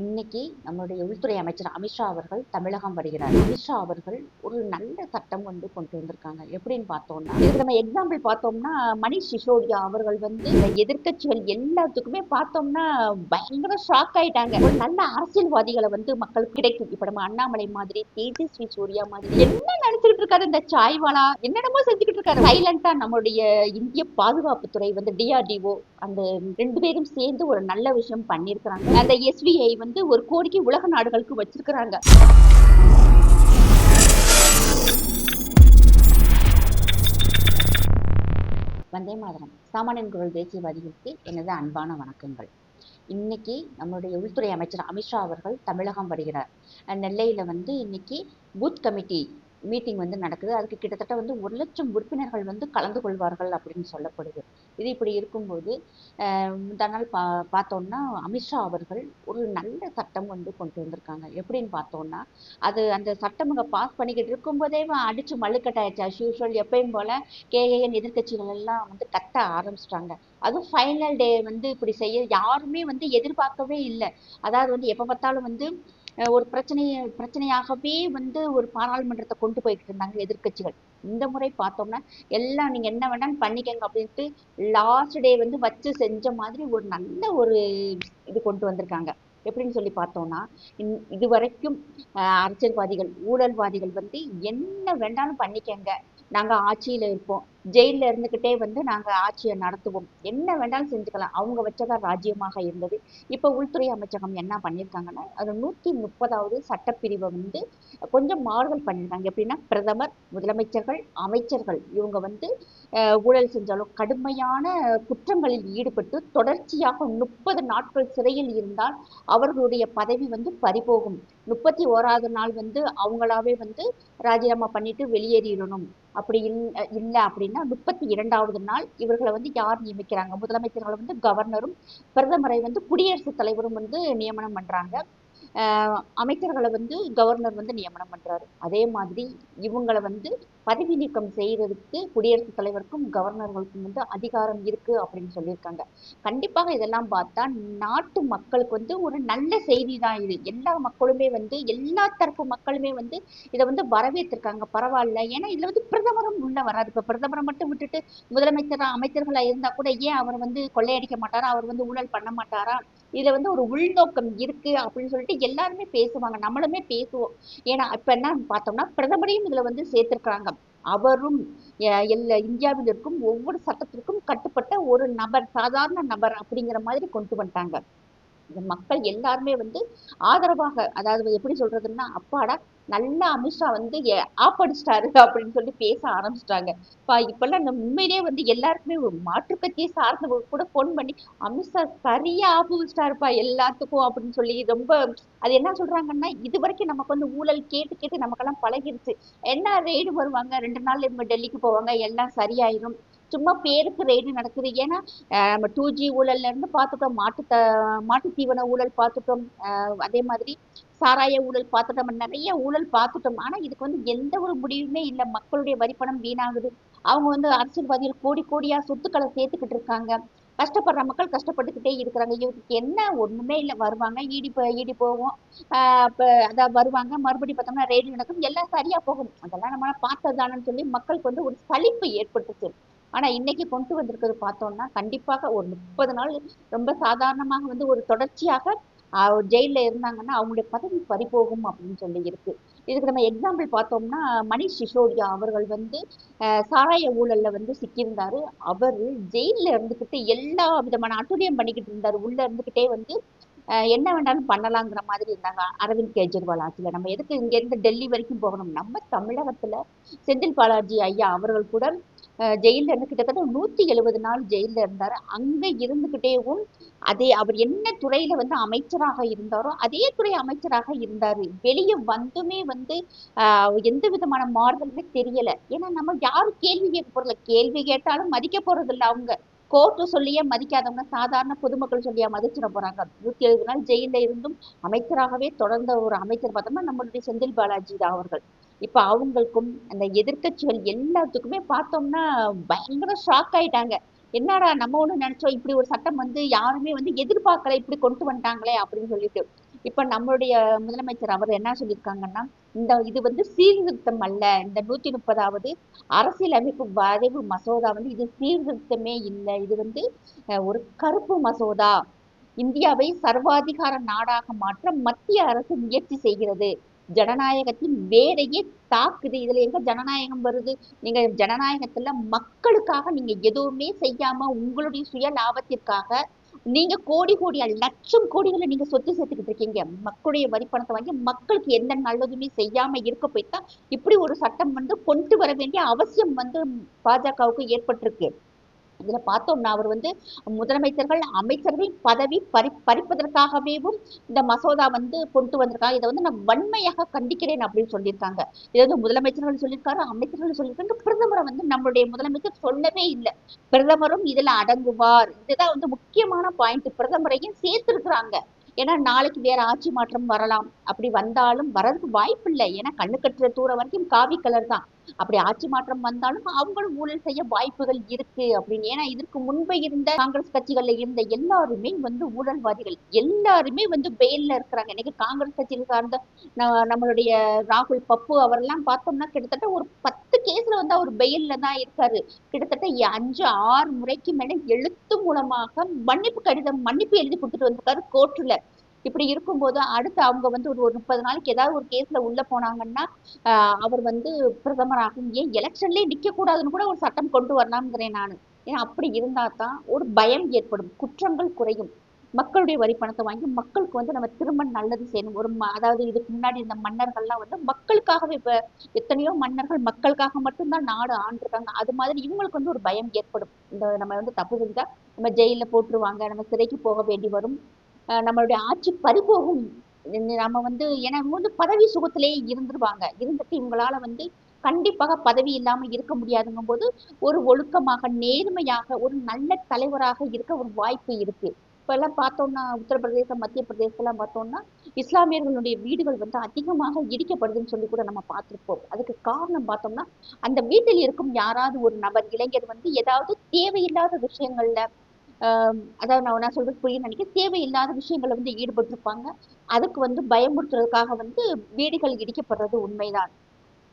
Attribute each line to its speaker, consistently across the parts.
Speaker 1: இன்னைக்கு நம்மளுடைய உள்துறை அமைச்சர் அமித்ஷா அவர்கள் தமிழகம் வருகிறார். அமித்ஷா அவர்கள் ஒரு நல்ல சட்டம் வந்து கொண்டு வந்திருக்காங்க. எப்படின்னு பார்த்தோம்னா இதுக்கு நம்ம எக்ஸாம்பிள் பார்த்தோம்னா மணிஷ் சிசோடியா அவர்கள் வந்து இந்த எதிர்க்கட்சிகள் எல்லாத்துக்குமே பார்த்தோம்னா பயங்கர ஷாக் ஆயிட்டாங்க. ஒரு நல்ல அரசியல்வாதிகளை வந்து மக்களுக்கு கிடைக்கும். இப்ப நம்ம அண்ணாமலை மாதிரி தேஜஸ்வி சூர்யா மாதிரி என்ன நினைச்சுக்கிட்டு இருக்காரு இந்த சாய்வாலா? என்னென்னமோ செஞ்சுக்கிட்டு இருக்காரு. சைலண்டா நம்மளுடைய இந்திய பாதுகாப்புத்துறை வந்து டிஆர்டிஓ அந்த ரெண்டு பேரும் சேர்ந்து ஒரு நல்ல விஷயம் பண்ணியிருக்கிறாங்க. அந்த எஸ்பிஐ வந்து வந்து ஒரு கோரிக்கை உலக நாடுகளுக்கு வச்சிருக்கிறாங்க. வந்தே மாதிரம். சாமானியன் குரல் தேசியவாதிகளுக்கு எனது அன்பான வணக்கங்கள். இன்னைக்கு நம்மளுடைய உள்துறை அமைச்சர் அமித்ஷா அவர்கள் தமிழகம் வருகிறார். நெல்லையில் வந்து இன்னைக்கு பூத் கமிட்டி மீட்டிங் வந்து நடக்குது. அதுக்கு கிட்டத்தட்ட வந்து ஒரு லட்சம் உறுப்பினர்கள் வந்து கலந்து கொள்வார்கள் அப்படின்னு சொல்லப்படுது. இது இப்படி இருக்கும்போது அஹ் முந்தா நாள் பா பார்த்தோம்னா அமித்ஷா அவர்கள் ஒரு நல்ல சட்டம் வந்து கொண்டு வந்திருக்காங்க. எப்படின்னு பார்த்தோம்னா அது அந்த சட்டம் இங்கே பாஸ் பண்ணிக்கிட்டு இருக்கும்போதே அடித்து அடிச்சு மழுக்கட்டாயிடுச்சு அஸ் யூஷுவல் எப்பயும் போல கேஏஎன் எதிர்க்கட்சிகள் எல்லாம் வந்து கத்த ஆரம்பிச்சிட்டாங்க. அதுவும் ஃபைனல் டே வந்து இப்படி செய்ய யாருமே வந்து எதிர்பார்க்கவே இல்லை. அதாவது வந்து எப்போ பார்த்தாலும் வந்து ஒரு பிரச்சனையை பிரச்சனையாகவே வந்து ஒரு பாராளுமன்றத்தை கொண்டு போய்கிட்டு இருந்தாங்க எதிர்க்கட்சிகள். இந்த முறை பார்த்தோம்னா எல்லாம் நீங்க என்ன வேணாலும் பண்ணிக்கங்க அப்படின்ட்டு லாஸ்ட் டே வந்து வச்சு செஞ்ச மாதிரி ஒரு நல்ல ஒரு இது கொண்டு வந்திருக்காங்க. எப்படின்னு சொல்லி பார்த்தோம்னா இன்- இது வரைக்கும் அரசியல்வாதிகள் ஊழல்வாதிகள் வந்து என்ன வேண்டாலும் பண்ணிக்கங்க. நாங்க ஆட்சியில இருப்போம். ஜெயிலில் இருந்துகிட்டே வந்து நாங்க ஆட்சியை நடத்துவோம். என்ன வேண்டாலும் செஞ்சுக்கலாம். அவங்க வச்சதா ராஜ்யமாக இருந்தது. இப்ப உள்துறை அமைச்சகம் என்ன பண்ணியிருக்காங்கன்னா அது நூத்தி முப்பதாவது சட்டப்பிரிவை வந்து கொஞ்சம் மாறுதல் பண்ணியிருக்காங்க. எப்படின்னா பிரதமர் முதலமைச்சர்கள் அமைச்சர்கள் இவங்க வந்து ஊழல் செஞ்சாலும் கடுமையான குற்றங்களில் ஈடுபட்டு தொடர்ச்சியாக முப்பது நாட்கள் சிறையில் இருந்தால் அவர்களுடைய பதவி வந்து பறிபோகும். முப்பத்தி ஓராவது நாள் வந்து அவங்களாவே வந்து ராஜினாமா பண்ணிட்டு வெளியேறிடணும். அப்படி இல்ல இல்ல அப்படின்னா முப்பத்தி இரண்டாவது நாள் இவர்களை வந்து யார் நியமிக்கிறாங்க? முதலமைச்சர்களை வந்து கவர்னரும் பிரதமரை வந்து குடியரசுத் தலைவரும் வந்து நியமனம் பண்றாங்க. ஆஹ் அமைச்சர்களை வந்து கவர்னர் வந்து நியமனம் பண்றாரு. அதே மாதிரி இவங்களை வந்து பதவி நீக்கம் செய்யறதுக்கு குடியரசுத் தலைவருக்கும் கவர்னர்களுக்கும் வந்து அதிகாரம் இருக்கு அப்படின்னு சொல்லியிருக்காங்க. கண்டிப்பாக இதெல்லாம் பார்த்தா நாட்டு மக்களுக்கு வந்து ஒரு நல்ல செய்தி தான் இது. எல்லா மக்களுமே வந்து எல்லா தரப்பு மக்களுமே வந்து இதை வந்து வரவேற்றிருக்காங்க. பரவாயில்ல. ஏன்னா இதுல வந்து பிரதமரும் உள்ள வராது இப்ப பிரதமரை மட்டும் விட்டுட்டு முதலமைச்சரா அமைச்சர்களா இருந்தா கூட ஏன் அவர் வந்து கொள்ளையடிக்க மாட்டாரா? அவர் வந்து ஊழல் பண்ண மாட்டாரா? இதுல வந்து ஒரு உள்நோக்கம் இருக்கு அப்படின்னு சொல்லிட்டு எல்லாருமே பேசுவாங்க. நம்மளுமே பேசுவோம். ஏன்னா இப்ப என்ன பார்த்தோம்னா பிரதமரையும் இதுல வந்து சேர்த்திருக்கிறாங்க. அவரும் அஹ், எல்லா இந்தியாவில் இருக்கும் ஒவ்வொரு சட்டத்திற்கும் கட்டுப்பட்ட ஒரு நபர் சாதாரண நபர் அப்படிங்கிற மாதிரி கொண்டு வந்துட்டாங்க. மக்கள் எல்லாருமே வந்து ஆதரவாக அதாவது எப்படி சொல்றதுன்னா அப்பாடா நல்லா அமித்ஷா வந்து ஆப்படிச்சிட்டாரு அப்படின்னு சொல்லி பேச ஆரம்பிச்சிட்டாங்க. இப்பெல்லாம் நம்ம உண்மையிலேயே வந்து எல்லாருக்குமே ஒரு மாற்று கட்சியை சார்ந்தவங்க கூட ஃபோன் பண்ணி அமித்ஷா சரியா ஆப்பு எல்லாத்துக்கும் அப்படின்னு சொல்லி ரொம்ப அது என்ன சொல்றாங்கன்னா இது வரைக்கும் நமக்கு வந்து ஊழல் கேட்டு கேட்டு நமக்கெல்லாம் பழகிருச்சு. என்ன ரெய்டு வருவாங்க? ரெண்டு நாள் இவங்க டெல்லிக்கு போவாங்க எல்லாம் சரியாயிரும். சும்மா பேருக்கு ரெய்டு நடக்குது. ஏன்னா நம்ம டூ ஜி ஊழல்ல இருந்து பார்த்துட்டோம். மாட்டு த மாட்டு தீவன ஊழல் பார்த்துட்டோம். அதே மாதிரி சாராய ஊழல் பார்த்துட்டோம். நிறைய ஊழல் பார்த்துட்டோம். ஆனா இதுக்கு வந்து எந்த ஒரு முடிவுமே இல்லை. மக்களுடைய வரிப்பணம் வீணாகுது. அவங்க வந்து அரசியல்வாதிகள் கோடி கோடியா சொத்துக்களை சேர்த்துக்கிட்டு இருக்காங்க. கஷ்டப்படுற மக்கள் கஷ்டப்பட்டுக்கிட்டே இருக்கிறாங்க. இவருக்கு என்ன? ஒண்ணுமே இல்லை. வருவாங்க ஈடி போ ஈடி போவோம். ஆஹ் அதான் வருவாங்க. மறுபடியும் பார்த்தோம்னா ரெய்டு நடக்கும். எல்லாம் சரியா போகும். அதெல்லாம் நம்ம பார்த்ததானன்னு சொல்லி மக்களுக்கு வந்து ஒரு சலிப்பு ஏற்பட்டுச்சு. ஆனா இன்னைக்கு கொண்டு வந்திருக்கிறது பார்த்தோம்னா கண்டிப்பாக ஒரு முப்பது நாள் ரொம்ப சாதாரணமாக வந்து ஒரு தொடர்ச்சியாக ஆஹ் ஜெயில்ல இருந்தாங்கன்னா அவங்களுடைய பதவி பறிபோகும் அப்படின்னு சொல்லி இருக்கு. இதுக்கு நம்ம எக்ஸாம்பிள் பார்த்தோம்னா மணிஷ் சிசோடியா அவர்கள் வந்து சாராய ஊழல்ல வந்து சிக்கியிருந்தாரு. அவரு ஜெயில்ல இருந்துகிட்டு எல்லா விதமான அட்டுழியம் பண்ணிக்கிட்டு இருந்தாரு. உள்ள இருந்துகிட்டே வந்து என்ன வேண்டாலும் பண்ணலாங்கிற மாதிரி இருந்தாங்க அரவிந்த் கெஜ்ரிவால் ஆட்சியில். நம்ம எதுக்கு இங்க இருந்து டெல்லி வரைக்கும் போகணும்? நம்ம தமிழகத்துல செந்தில் பாலாஜி ஐயா அவர்கள் கூட ஜெயிலில் இருந்து கிட்டத்தட்ட நூத்தி எழுபது நாள் ஜெயில்ல இருந்தாரு. அங்கே இருந்துகிட்டேவும் அதே அவர் என்ன துறையில வந்து அமைச்சராக இருந்தாரோ அதே துறை அமைச்சராக இருந்தாரு. வெளியே வந்துமே வந்து ஆஹ் எந்த விதமான மாறுதலுமே தெரியல. ஏன்னா நம்ம யாரும் கேள்வி கேட்க போறதில்ல. கேள்வி கேட்டாலும் மதிக்க போறது அவங்க. கோர்ட்டு சொல்லியே மதிக்காதவங்க சாதாரண பொதுமக்கள் சொல்லியா மதிச்சிட போறாங்க. நூத்தி எழுபது நாள் ஜெயில்ல இருந்தும் அமைச்சராகவே தொடர்ந்த ஒரு அமைச்சர் பார்த்தோம்னா நம்மளுடைய செந்தில் பாலாஜி தான் அவர்கள். இப்ப அவங்களுக்கும் அந்த எதிர்க்கட்சிகள் எல்லாத்துக்குமே பார்த்தோம்னா பயங்கர ஷாக் ஆயிட்டாங்க. என்னடா நம்ம ஒண்ணு நினைச்சோம் இப்படி ஒரு சட்டம் வந்து யாருமே வந்து எதிர்பார்க்கல இப்படி கொண்டு வந்துட்டாங்களே அப்படின்னு சொல்லிட்டு. இப்ப நம்மளுடைய முதலமைச்சர் அவர் என்ன சொல்லியிருக்காங்கன்னா இந்த இது வந்து சீர்திருத்தம் அல்ல இந்த நூத்தி முப்பதாவது அரசியலமைப்பு வரைவு மசோதா வந்து இது சீர்திருத்தமே இல்லை. இது வந்து ஒரு கருப்பு மசோதா. இந்தியாவை சர்வாதிகார நாடாக மாற்ற மத்திய அரசு முயற்சி செய்கிறது. ஜனநாயகத்தின் வேரையே தாக்குது. இதுல எங்க ஜனநாயகம் வருது? நீங்க ஜனநாயகத்துல மக்களுக்காக நீங்க எதுவுமே செய்யாம உங்களுடைய சுய லாபத்திற்காக நீங்க கோடி கோடி லட்சம் கோடிகளை நீங்க சொத்து சேர்த்துக்கிட்டு இருக்கீங்க. மக்களுடைய வரி பணத்தை வாங்கி மக்களுக்கு எந்த நல்லதுமே செய்யாம இருக்க போய்த்தான் இப்படி ஒரு சட்டம் வந்து கொண்டு வர வேண்டிய அவசியம் வந்து பாஜகவுக்கு ஏற்பட்டிருக்கு. இதுல பார்த்தோம்னா அவர் வந்து முதலமைச்சர்கள் அமைச்சர்கள் பதவி பறி பறிப்பதற்காகவேவும் இந்த மசோதா வந்து கொண்டு வந்திருக்காங்க. இதை வந்து நான் வன்மையாக கண்டிக்கிறேன் அப்படின்னு சொல்லியிருக்காங்க. இதை வந்து முதலமைச்சர்கள் சொல்லியிருக்காரு அமைச்சர்கள் சொல்லியிருக்காங்க. பிரதமரை வந்து நம்மளுடைய முதலமைச்சர் சொல்லவே இல்லை. பிரதமரும் இதுல அடங்குவார். இதுதான் வந்து முக்கியமான பாயிண்ட் பிரதமரையும் சேர்த்திருக்கிறாங்க. ஏன்னா நாளைக்கு வேற ஆட்சி மாற்றம் வரலாம். அப்படி வந்தாலும் வரதுக்கு வாய்ப்பு இல்லை ஏன்னா கண்ணு கட்டுற தூரம் வரைக்கும் காவி கலர் தான். அப்படி ஆட்சி மாற்றம் வந்தாலும் அவங்களும் ஊழல் செய்ய வாய்ப்புகள் இருக்கு அப்படின்னு. ஏன்னா இதற்கு முன்பு இருந்த காங்கிரஸ் கட்சிகள்ல இருந்த எல்லாருமே வந்து ஊழல்வாதிகள். எல்லாருமே வந்து பெயில்ல இருக்கிறாங்க. இன்னைக்கு காங்கிரஸ் கட்சியில் சார்ந்த நம்மளுடைய ராகுல் பப்பு அவரெல்லாம் பார்த்தோம்னா கிட்டத்தட்ட ஒரு பத்து கேஸ்ல வந்து அவர் பெயில்ல தான் இருக்காரு. கிட்டத்தட்ட அஞ்சு ஆறு முறைக்கு மேல எழுத்து மூலமாக மன்னிப்பு கடிதம் மன்னிப்பு எழுதி கொடுத்துட்டு வந்திருக்காரு கோர்ட்டுல. இப்படி இருக்கும்போது அடுத்து அவங்க வந்து ஒரு ஒரு முப்பது நாளைக்கு ஏதாவது ஒரு கேஸ்ல உள்ள போனாங்கன்னா அவர் வந்து பிரதமராகும். ஏன் எலெக்ஷன்லயே நிக்க கூடாதுன்னு கூட ஒரு சட்டம் கொண்டு வரலாம்ங்கிறேன் நான். ஏன்னா அப்படி இருந்தா தான் ஒரு பயம் ஏற்படும். குற்றங்கள் குறையும். மக்களுடைய வரி பணத்தை வாங்கி மக்களுக்கு வந்து நம்ம திரும்ப நல்லது செய்யணும். ஒரு அதாவது இதுக்கு முன்னாடி இந்த மன்னர்கள்லாம் வந்து மக்களுக்காகவே இப்போ எத்தனையோ மன்னர்கள் மக்களுக்காக மட்டும்தான் நாடு ஆண்டிருக்காங்க. அது மாதிரி இவங்களுக்கு வந்து ஒரு பயம் ஏற்படும். இந்த நம்ம வந்து தப்பு செஞ்சா நம்ம ஜெயில போட்டுருவாங்க. நம்ம சிறைக்கு போக வேண்டி வரும். நம்மளுடைய ஆட்சி பறிபோகும் நம்ம வந்து ஏன்னா வந்து பதவி சுகத்திலேயே இருந்துருவாங்க. இருந்துட்டு இவங்களால வந்து கண்டிப்பாக பதவி இல்லாம இருக்க முடியாதுங்கும் போது ஒரு ஒழுக்கமாக நேர்மையாக ஒரு நல்ல தலைவராக இருக்க ஒரு வாய்ப்பு இருக்கு. இப்ப எல்லாம் பார்த்தோம்னா உத்தரப்பிரதேசம் மத்திய பிரதேசம்லாம் பார்த்தோம்னா இஸ்லாமியர்களுடைய வீடுகள் வந்து அதிகமாக இடிக்கப்படுதுன்னு சொல்லி கூட நம்ம பார்த்திருப்போம். அதுக்கு காரணம் பார்த்தோம்னா அந்த வீட்டில் இருக்கும் யாராவது ஒரு நபர் இளைஞர் வந்து ஏதாவது தேவையில்லாத விஷயங்கள்ல அதாவது நான் என்ன சொல்றது புரிய நினைக்க தேவையில்லாத விஷயங்களை வந்து ஈடுபட்டிருப்பாங்க. அதுக்கு வந்து பயமுறுத்துறதுக்காக வந்து வீடுகள் இடிக்கப்படுறது உண்மைதான்.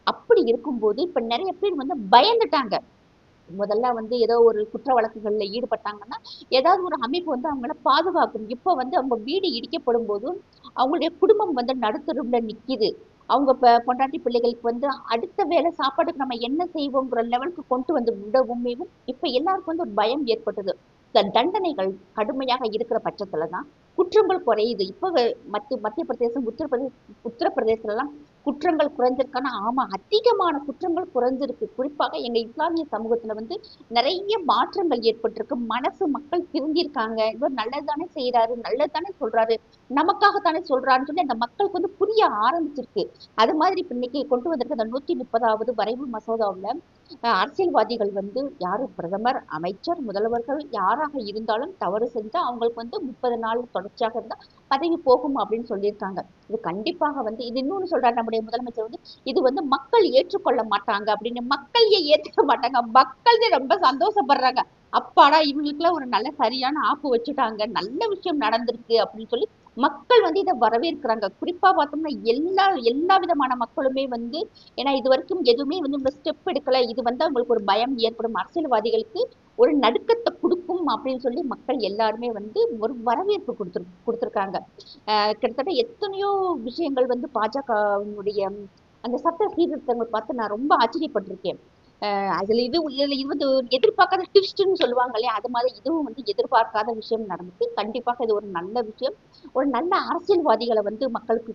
Speaker 1: அப்படி இருக்கும்போது இப்ப நிறைய பேர் வந்து பயந்துட்டாங்க. முதல்ல வந்து ஏதோ ஒரு குற்ற வழக்குகள்ல ஈடுபட்டாங்கன்னா ஏதாவது ஒரு அமைப்பு வந்து அவங்கள பாதுகாக்கும் இப்ப வந்து அவங்க வீடு இடிக்கப்படும் போதும் அவங்களுடைய குடும்பம் வந்து நடுத்தருவுல நிக்குது. அவங்க இப்போ பொண்டாட்டி பிள்ளைகளுக்கு வந்து அடுத்த வேளை சாப்பாட்டுக்கு நம்ம என்ன செய்வோங்கிற லெவலுக்கு கொண்டு வந்து விடவும் இப்ப எல்லாருக்கும் வந்து ஒரு பயம் ஏற்பட்டது. தண்டனைகள் கடுமையாக இருக்கிற பட்சத்துல தான் குற்றங்கள் குறையுது. இப்போ மத்திய மத்திய பிரதேசம் உத்தரப்பிரதேச உத்தரப்பிரதேசத்துல எல்லாம் குற்றங்கள் குறைஞ்சிருக்கானா ஆமாம் அதிகமான குற்றங்கள் குறைஞ்சிருக்கு குறிப்பாக எங்க இஸ்லாமிய சமூகத்துல வந்து நிறைய மாற்றங்கள் ஏற்பட்டிருக்கு. மனசு மக்கள் திருந்திருக்காங்க. இவர் நல்லதானே செய்கிறாரு நல்லதானே சொல்கிறாரு நமக்காகத்தானே சொல்கிறாருன்னு சொல்லி அந்த மக்களுக்கு வந்து புரிய ஆரம்பிச்சிருக்கு. அது மாதிரி இப்போ இன்னைக்கு கொண்டு வந்திருக்க அந்த நூத்தி முப்பதாவது வரைவு மசோதாவுல அரசியல்வாதிகள் வந்து யாரும் பிரதமர் அமைச்சர் முதல்வர்கள் யாராக இருந்தாலும் தவறு செஞ்சா அவங்களுக்கு வந்து முப்பது நாள் தொடர்ச்சியாக இருந்தா பதவி போகும் அப்படின்னு சொல்லியிருக்காங்க. இது கண்டிப்பாக வந்து இது இன்னொன்னு சொல்றாரு நம்முடைய முதலமைச்சர் வந்து இது வந்து மக்கள் ஏற்றுக்கொள்ள மாட்டாங்க அப்படின்னு மக்களையே ஏற்றுக்க மாட்டாங்க. மக்கள் ரொம்ப சந்தோஷப்படுறாங்க. அப்பாடா இவங்களுக்குலாம் ஒரு நல்ல சரியான ஆப்பு வச்சுட்டாங்க. நல்ல விஷயம் நடந்திருக்கு அப்படின்னு சொல்லி மக்கள் வந்து இதை வரவேற்கிறாங்க. குறிப்பா பார்த்தோம்னா எல்லா எல்லா விதமான மக்களுமே வந்து ஏன்னா இது வரைக்கும் எதுவுமே வந்து இந்த ஸ்டெப் எடுக்கல. இது வந்து அவங்களுக்கு ஒரு பயம் ஏற்படும். அரசியல்வாதிகளுக்கு ஒரு நடுக்கத்தை கொடுக்கும் அப்படின்னு சொல்லி மக்கள் எல்லாருமே வந்து ஒரு வரவேற்பு கொடுத்துரு கொடுத்துருக்காங்க. கிட்டத்தட்ட எத்தனையோ விஷயங்கள் வந்து பாஜகவினுடைய அந்த சட்ட சீர்திருத்தங்கள் பார்த்து நான் ரொம்ப ஆச்சரியப்பட்டிருக்கேன். அதுல இது இதுல இது வந்து எதிர்பார்க்காத ட்விஸ்ட்னு சொல்லுவாங்க இல்லையா அது மாதிரி இதுவும் வந்து எதிர்பார்க்காத விஷயம் நடந்துச்சு. கண்டிப்பாக இது ஒரு நல்ல விஷயம். ஒரு நல்ல அரசியல்வாதிகளை வந்து மக்களுக்கு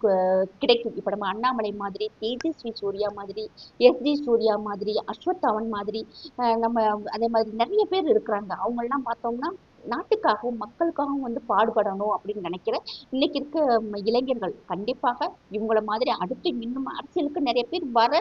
Speaker 1: கிடைக்கும். இப்ப நம்ம அண்ணாமலை மாதிரி தேஜஸ்வி சூர்யா மாதிரி எஸ்ஜி சூர்யா மாதிரி அஸ்வத்தாவன் மாதிரி ஆஹ் நம்ம அதே மாதிரி நிறைய பேர் இருக்கிறாங்க. அவங்க எல்லாம் பார்த்தோம்னா நாட்டுக்காகவும் மக்களுக்காகவும் வந்து பாடுபடணும் அப்படின்னு நினைக்கிறேன். இன்னைக்கு இருக்க இளைஞர்கள் கண்டிப்பாக இவங்கள மாதிரி அடுத்து இன்னும் அரசியலுக்கு நிறைய பேர் வர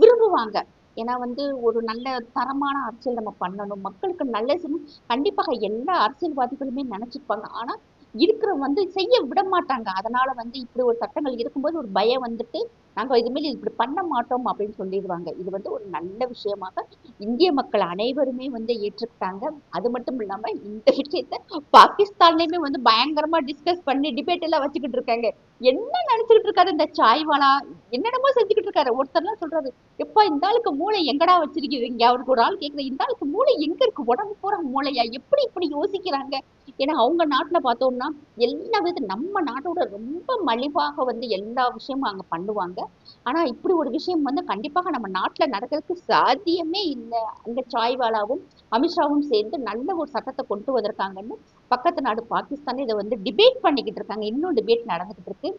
Speaker 1: விரும்புவாங்க. ஏன்னா வந்து ஒரு நல்ல தரமான அரசியல் நம்ம பண்ணணும். மக்களுக்கு நல்லது கண்டிப்பாக எல்லா அரசியல்வாதிகளுமே நினைச்சிருப்பாங்க. ஆனா இருக்கிற வந்து செய்ய விட மாட்டாங்க. அதனால வந்து இப்படி ஒரு சட்டங்கள் இருக்கும்போது ஒரு பயம் வந்துட்டு நாங்கள் இதுமாரி இப்படி பண்ண மாட்டோம் அப்படின்னு சொல்லிடுவாங்க. இது வந்து ஒரு நல்ல விஷயமாக இந்திய மக்கள் அனைவருமே வந்து ஏற்றுக்கிட்டாங்க. அது மட்டும் இல்லாம இந்த விஷயத்த பாகிஸ்தான்லயுமே வந்து பயங்கரமா டிஸ்கஸ் பண்ணி டிபேட் எல்லாம் வச்சுக்கிட்டு இருக்காங்க. என்ன நினைச்சுக்கிட்டு இருக்காரு இந்த சாய்வாலா? என்னென்னமோ செஞ்சுக்கிட்டு இருக்காரு. ஒருத்தர்லாம் சொல்றாரு எப்பா இந்த ஆளுக்கு மூளை எங்கடா வச்சிருக்கீங்க அவருக்கு ஒரு ஆள் கேக்குற இந்த ஆளுக்கு மூளை எங்க இருக்கு? உடம்பு பூரா மூளையா? எப்படி இப்படி யோசிக்கிறாங்க? ஏன்னா அவங்க நாட்டுல பார்த்தோம்னா எல்லா வித நம்ம நாட்டோட ரொம்ப மலிவாக வந்து எல்லா விஷயமும் அங்க பண்ணுவாங்க. ஆனா இப்படி ஒரு விஷயம் வந்து கண்டிப்பாக நம்ம நாட்டுல நடக்கிறதுக்கு சாத்தியமே இல்லை. அங்க சாய்வாலாவும் அமித்ஷாவும் சேர்ந்து நல்ல ஒரு சட்டத்தை கொண்டு வந்திருக்காங்கன்னு பக்கத்து நாடு பாகிஸ்தான் இதை வந்து டிபேட் பண்ணிக்கிட்டு இருக்காங்க. இன்னும் டிபேட் நடந்துகிட்டு இருக்கு.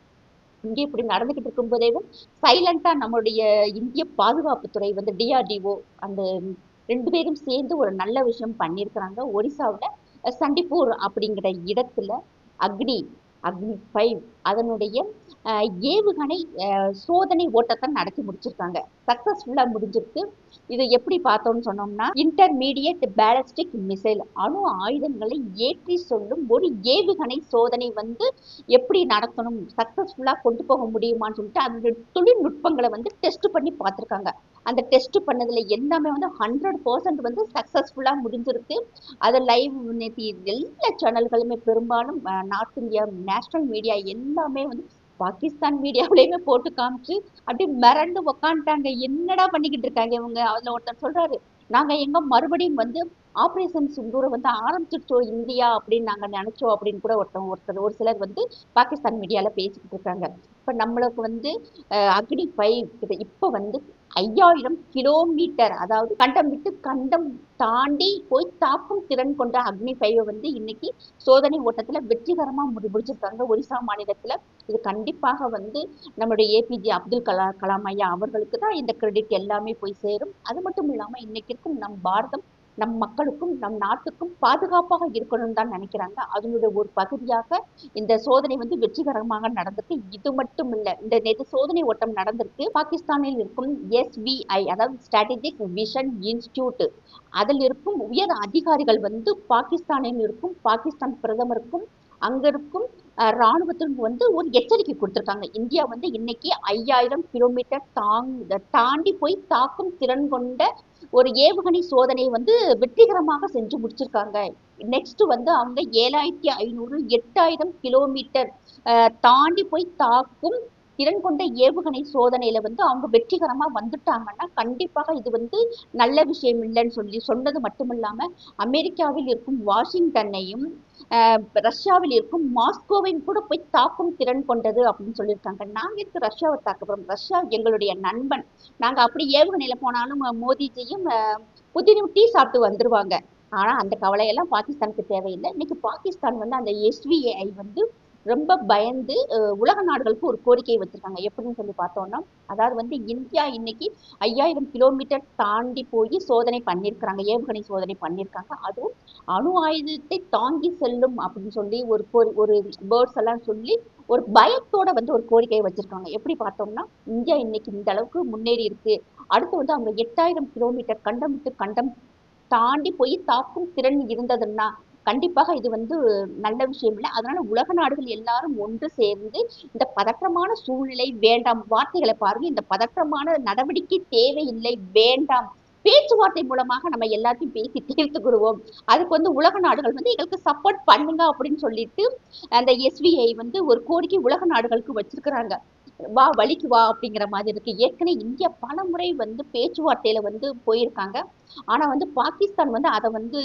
Speaker 1: இங்கே இப்படி நடந்துகிட்டு இருக்கும்போதே சைலண்டா நம்மளுடைய இந்திய பாதுகாப்புத்துறை வந்து டிஆர்டிஓ அந்த ரெண்டு பேரும் சேர்ந்து ஒரு நல்ல விஷயம் பண்ணியிருக்கிறாங்க. ஒடிசாவில் சண்டிப்பூர் அப்படிங்கிற இடத்துல அக்னி அக்னி ஃபைவ் அதனுடைய ஏவுகணை சோதனை ஓட்டத்தை நடத்தி முடிச்சிருக்காங்க. சக்ஸஸ்ஃபுல்லாக முடிஞ்சிருக்கு. இது எப்படி பார்த்தோம்னு சொன்னோம்னா இன்டர்மீடியட் பேலஸ்டிக் மிசைல் அணு ஆயுதங்களை ஏற்றி சொல்லும் ஒரு ஏவுகணை சோதனை வந்து எப்படி நடத்தணும் சக்ஸஸ்ஃபுல்லாக கொண்டு போக முடியுமான்னு சொல்லிட்டு அந்த தொழில்நுட்பங்களை வந்து டெஸ்ட் பண்ணி பார்த்துருக்காங்க. அந்த டெஸ்ட் பண்ணதில் எல்லாமே வந்து ஹண்ட்ரட் பர்சன்ட் வந்து சக்ஸஸ்ஃபுல்லாக முடிஞ்சிருக்கு. அது லைவ் நேற்று எல்லா சேனல்களுமே பெரும்பாலும் நார்த் இந்தியா நேஷ்னல் மீடியா எல்லாமே வந்து பாகிஸ்தான் மீடியாவிலையுமே போட்டு காமிச்சு அப்படியே மிரண்டு உக்காந்துட்டாங்க. என்னடா பண்ணிக்கிட்டு இருக்காங்க இவங்க? அதுல ஒருத்தர் சொல்றாரு நாங்க எங்க மறுபடியும் வந்து ஆபரேஷன் சிந்தூரை வந்து ஆரம்பிச்சிருச்சோம் இந்தியா அப்படின்னு நாங்க நினைச்சோம் அப்படின்னு கூட ஒருத்தர் ஒருத்தர் ஒரு சிலர் வந்து பாகிஸ்தான் மீடியால பேசிக்கிட்டு இருக்காங்க. இப்போ நம்மளுக்கு வந்து அக்னி ஃபைவ் இப்போ வந்து ஐயாயிரம் கிலோமீட்டர் அதாவது கண்டம் விட்டு கண்டம் தாண்டி போய் தாக்கும் திறன் கொண்ட அக்னி ஃபைவ் வந்து இன்னைக்கு சோதனை ஓட்டத்தில் வெற்றிகரமாக முடி முடிச்சிருக்காங்க. ஒரிசா மாநிலத்தில். இது கண்டிப்பாக வந்து நம்மளுடைய ஏபிஜே அப்துல் கலா கலாம் ஐயா அவர்களுக்கு தான் இந்த கிரெடிட் எல்லாமே போய் சேரும். அது மட்டும் இல்லாமல் இன்னைக்கு இருக்கும் நம் பாரதம் நம் மக்களுக்கும் நம் நாட்டுக்கும் பாதுகாப்பாக இருக்கணும்னு தான் நினைக்கிறாங்க. அதனுடைய ஒரு பகுதியாக இந்த சோதனை வந்து வெற்றிகரமாக நடந்திருக்கு. இது மட்டும் இல்ல இந்த நேற்று சோதனை ஓட்டம் நடந்திருக்கு. பாகிஸ்தானில் இருக்கும் எஸ்பிஐ அதாவது ஸ்ட்ராட்டஜிக் விஷன் இன்ஸ்டியூட் அதில் இருக்கும் உயர் அதிகாரிகள் வந்து பாகிஸ்தானில் இருக்கும் பாகிஸ்தான் பிரதமருக்கும் அங்க இருக்கும் ராணுவத்திற்கு வந்து ஒரு எச்சரிக்கை கொடுத்துருக்காங்க. இந்தியா வந்து இன்னைக்கு ஐயாயிரம் கிலோமீட்டர் தாங் தாண்டி போய் தாக்கும் திறன் கொண்ட ஒரு ஏவுகணை சோதனையை வந்து வெற்றிகரமாக செஞ்சு முடிச்சிருக்காங்க. நெக்ஸ்ட் வந்து அவங்க ஏழாயிரத்தி ஐநூறு எட்டாயிரம் கிலோமீட்டர் தாண்டி போய் தாக்கும் திறன் கொண்ட ஏவுகணை சோதனையில வந்து அவங்க வெற்றிகரமா வந்துட்டாங்கன்னா கண்டிப்பாக இது வந்து நல்ல விஷயம் இல்லைன்னு சொல்லி சொன்னது மட்டும் இல்லாம அமெரிக்காவில் இருக்கும் வாஷிங்டனையும் ரஷ்யாவில் இருக்கும் மாஸ்கோவையும் கூட போய் தாக்கும் திறன் கொண்டது அப்படின்னு சொல்லியிருக்காங்க. நாங்க இருக்க ரஷ்யாவை தாக்க ரஷ்யா எங்களுடைய நண்பன். நாங்க அப்படி ஏவுகணையில போனாலும் அஹ், மோடிஜியும் புதினும் டீ சாப்பிட்டு வந்துருவாங்க. ஆனா அந்த கவலையெல்லாம் பாகிஸ்தானுக்கு தேவையில்லை. இன்னைக்கு பாகிஸ்தான் வந்து அந்த எஸ்விஏஐ வந்து ரொம்ப பயந்து உலக நாடுகளுக்கு ஒரு கோரிக்கையை வச்சிருக்காங்க. எப்படின்னு சொல்லி பார்த்தோம்னா அதாவது வந்து இந்தியா இன்னைக்கு ஐயாயிரம் கிலோமீட்டர் தாண்டி போய் சோதனை பண்ணியிருக்கிறாங்க. ஏவுகணை சோதனை பண்ணியிருக்காங்க. அதுவும் அணு ஆயுதத்தை தாங்கி செல்லும் அப்படின்னு சொல்லி ஒரு கோரி ஒரு பேர்ட்ஸ் எல்லாம் சொல்லி ஒரு பயத்தோட வந்து ஒரு கோரிக்கையை வச்சிருக்காங்க. எப்படி பார்த்தோம்னா இந்தியா இன்னைக்கு இந்த அளவுக்கு முன்னேறி இருக்கு. அடுத்து வந்து அவங்க எட்டாயிரம் கிலோமீட்டர் கண்டம் விட்டு கண்டம் தாண்டி போய் தாக்கும் திறன் இருந்ததுன்னா கண்டிப்பாக இது வந்து நல்ல விஷயம் இல்லை. அதனால உலக நாடுகள் எல்லாரும் ஒன்று சேர்ந்து இந்த பதற்றமான சூழ்நிலை வேண்டாம் வார்த்தைகளை பாருங்க. இந்த பதற்றமான நடவடிக்கை தேவையில்லை வேண்டாம் பேச்சுவார்த்தை மூலமாக நம்ம எல்லாத்தையும் பேசி தீர்த்துக்கிடுவோம் அதுக்கு வந்து உலக நாடுகள் வந்து எங்களுக்கு சப்போர்ட் பண்ணுங்க அப்படின்னு சொல்லிட்டு அந்த எஸ்பிஐ வந்து ஒரு கோரிக்கை உலக நாடுகளுக்கு வச்சிருக்கிறாங்க. வா வழிக்கு வா அப்படிங்கிற மாதிரி இருக்கு. ஏற்கனவே இந்தியா பல முறை வந்து பேச்சுவார்த்தையில வந்து போயிருக்காங்க. ஆனா வந்து பாகிஸ்தான் வந்து அதை வந்து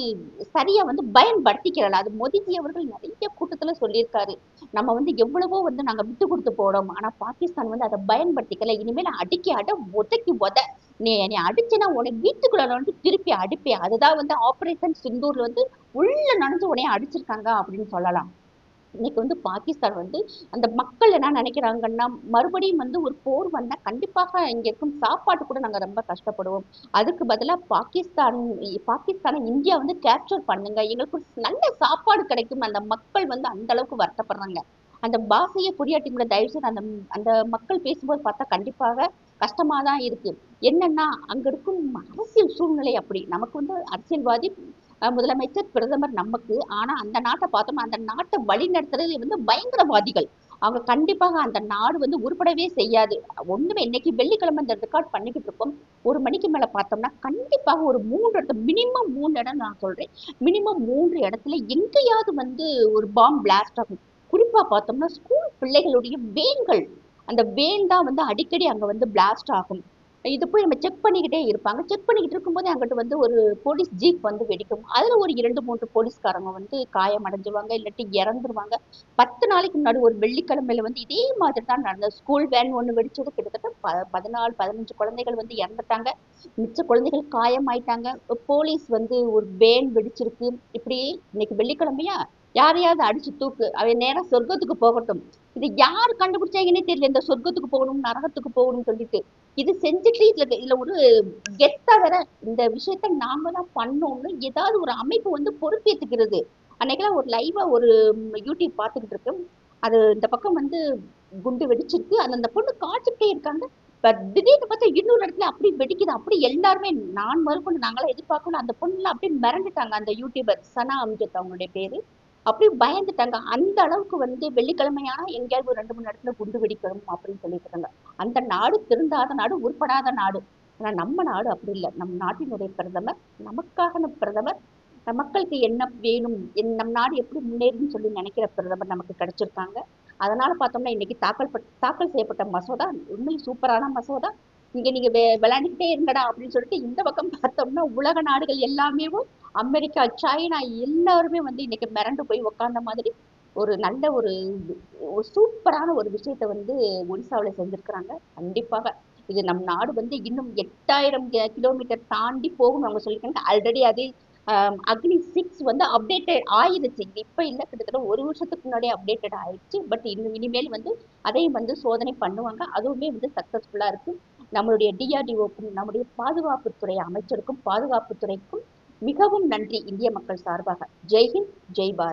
Speaker 1: சரியா வந்து பயன்படுத்திக்கிறல அது மோதிஜி அவர்கள் நிறைய கூட்டத்துல சொல்லியிருக்காரு. நம்ம வந்து எவ்வளவோ வந்து நாங்க விட்டு கொடுத்து போறோம். ஆனா பாகிஸ்தான் வந்து அதை பயன்படுத்திக்கல. இனிமேல் அடிக்கி அட உதைக்கி உத நீ நீ அடிச்சேன்னா உனக்கு வீட்டுக்குள்ள வந்து திருப்பி அடிப்பேன். அதுதான் வந்து ஆபரேஷன் சிந்தூர்ல வந்து உள்ள நனைஞ்சு உடனே அடிச்சிருக்காங்க அப்படின்னு சொல்லலாம். இன்னைக்கு வந்து பாகிஸ்தான் வந்து அந்த மக்கள் என்ன நினைக்கிறாங்கன்னா மறுபடியும் வந்து ஒரு போர் வந்தால் கண்டிப்பாக இங்க இருக்கும் சாப்பாட்டு கூட நாங்க ரொம்ப கஷ்டப்படுவோம். அதுக்கு பதிலா பாகிஸ்தான் பாகிஸ்தானை இந்தியா வந்து கேப்சர் பண்ணுங்க. எங்களுக்கு நல்ல சாப்பாடு கிடைக்கும். அந்த மக்கள் வந்து அந்த அளவுக்கு வருத்தப்படுறாங்க. அந்த பாஷையை புரியாட்டி கூட தயவு செய்து அந்த அந்த மக்கள் பேசும்போது பார்த்தா கண்டிப்பாக கஷ்டமாக தான் இருக்கு. என்னன்னா அங்க இருக்கும் அரசியல் சூழ்நிலை அப்படி. நமக்கு வந்து அரசியல்வாதி முதலமைச்சர் பிரதமர் நமக்கு ஆனா அந்த நாட்டை பார்த்தோம்னா அந்த நாட்டை வழி நடத்துறது வந்து பயங்கரவாதிகள். அவங்க கண்டிப்பாக அந்த நாடு வந்து உருப்படவே செய்யாது. ஒண்ணுமே இன்னைக்கு வெள்ளிக்கிழமை இந்த ரெக்கார்ட் பண்ணிக்கிட்டு இருக்கோம். ஒரு மணிக்கு மேல பார்த்தோம்னா கண்டிப்பாக ஒரு மூன்று இடத்துல மினிமம் மூணு இடம் நான் சொல்றேன். மினிமம் மூன்று இடத்துல எங்கேயாவது வந்து ஒரு பாம் பிளாஸ்ட் ஆகும். குறிப்பா பார்த்தோம்னா ஸ்கூல் பிள்ளைகளுடைய வேன்கள் அந்த வேன் தான் வந்து அடிக்கடி அங்க வந்து பிளாஸ்ட் ஆகும். இது போய் நம்ம செக் பண்ணிக்கிட்டே இருப்பாங்க. செக் பண்ணிக்கிட்டு இருக்கும்போது அங்கிட்டு வந்து ஒரு போலீஸ் ஜீப் வந்து வெடிக்கும். அதில் ஒரு இரண்டு மூன்று போலீஸ்காரங்க வந்து காயம் அடைஞ்சுவாங்க இல்லாட்டி இறந்துருவாங்க. பத்து நாளைக்கு முன்னாடி ஒரு வெள்ளிக்கிழமையில வந்து இதே மாதிரி தான் நடந்தது ஸ்கூல் வேன் ஒன்று வெடிச்சது. கிட்டத்தட்ட ப பதினாலு பதினஞ்சு குழந்தைகள் வந்து இறந்துட்டாங்க. மிச்ச குழந்தைகள் காயமாயிட்டாங்க. போலீஸ் வந்து ஒரு வேன் வெடிச்சிருக்கு. இப்படி இன்னைக்கு வெள்ளிக்கிழமையா யாரையாவது அடிச்சு தூக்கு. அவன் நேரா சொர்க்கத்துக்கு போகட்டும். இது யார் கண்டுபிடிச்சாங்கன்னே தெரியல. இந்த சொர்க்கத்துக்கு போகணும் நரகத்துக்கு போகணும்னு சொல்லிட்டு. இது செஞ்சுட்டு இதுல இதுல ஒரு கெத்தா வேற இந்த விஷயத்த நாம தான் பண்ணோம்னு ஏதாவது ஒரு அமைப்பு வந்து பொறுப்பேற்றுக்கிறது அன்னைக்கெல்லாம் ஒரு லைவா ஒரு யூடியூப் பார்த்துக்கிட்டு இருக்கேன். அது இந்த பக்கம் வந்து குண்டு வெடிச்சிருக்கு. அந்த அந்த பொண்ணு காய்ச்சிக்கிட்டே இருக்காங்க. திடீர்னு பார்த்தா இன்னொரு இடத்துல அப்படி வெடிக்குது. அப்படி எல்லாருமே நான் மறுக்கொண்டு நாங்களாம் எதிர்பார்க்கணும் அந்த பொண்ணுலாம் அப்படியே மிரண்டுட்டாங்க அந்த யூடியூபர் சனா அம்ஜத் அவங்களுடைய பேரு. அப்படியே பயந்துட்டாங்க. அந்த அளவுக்கு வந்து வெள்ளிக்கிழமையான எங்கேயாவது ஒரு ரெண்டு மூணு இடத்துல குண்டு வெடிக்கணும் அப்படின்னு சொல்லிட்டு இருக்காங்க அந்த நாடு திருந்தாத நாடு உருப்படாத நாடு. ஆனா நம்ம நாடு அப்படி இல்லை. நம் நாட்டினுடைய பிரதமர் நமக்காக பிரதமர் மக்களுக்கு என்ன வேணும் என் நம் நாடு எப்படி முன்னேறும்னு சொல்லி நினைக்கிற பிரதமர் நமக்கு கிடைச்சிருக்காங்க. அதனால பார்த்தோம்னா இன்னைக்கு தாக்கல் பட் தாக்கல் செய்யப்பட்ட மசோதா உண்மையில் சூப்பரான மசோதா. இங்க நீங்க வெ விளையாண்டுக்கிட்டே இருங்கடா அப்படின்னு சொல்லிட்டு இந்த பக்கம் பார்த்தோம்னா உலக நாடுகள் எல்லாமே அமெரிக்கா சைனா எல்லாருமே வந்து இன்னைக்கு மிரண்டு போய் உக்காந்த மாதிரி ஒரு நல்ல ஒரு சூப்பரான ஒரு விஷயத்த வந்து ஒடிசாவில் செஞ்சிருக்கிறாங்க. கண்டிப்பாக இது நம் நாடு வந்து இன்னும் எட்டாயிரம் கிலோமீட்டர் தாண்டி போகும் அவங்க சொல்லியிருக்காங்க. ஆல்ரெடி அது அக்னி சிக்ஸ் வந்து அப்டேட்டட் ஆயிருச்சு. இப்போ இல்லை. கிட்டத்தட்ட ஒரு வருஷத்துக்கு முன்னாடியே அப்டேட்டட் ஆயிடுச்சு பட் இன்னும் இனிமேல் வந்து அதையும் வந்து சோதனை பண்ணுவாங்க. அதுவுமே வந்து சக்ஸஸ்ஃபுல்லாக இருக்கு. நம்மளுடைய டிஆர்டிஓக்கும் நம்முடைய பாதுகாப்புத்துறை அமைச்சருக்கும் பாதுகாப்புத்துறைக்கும் மிகவும் நன்றி இந்திய மக்கள் சார்பாக. ஜெய்ஹிந்த் ஜெய் பாரத்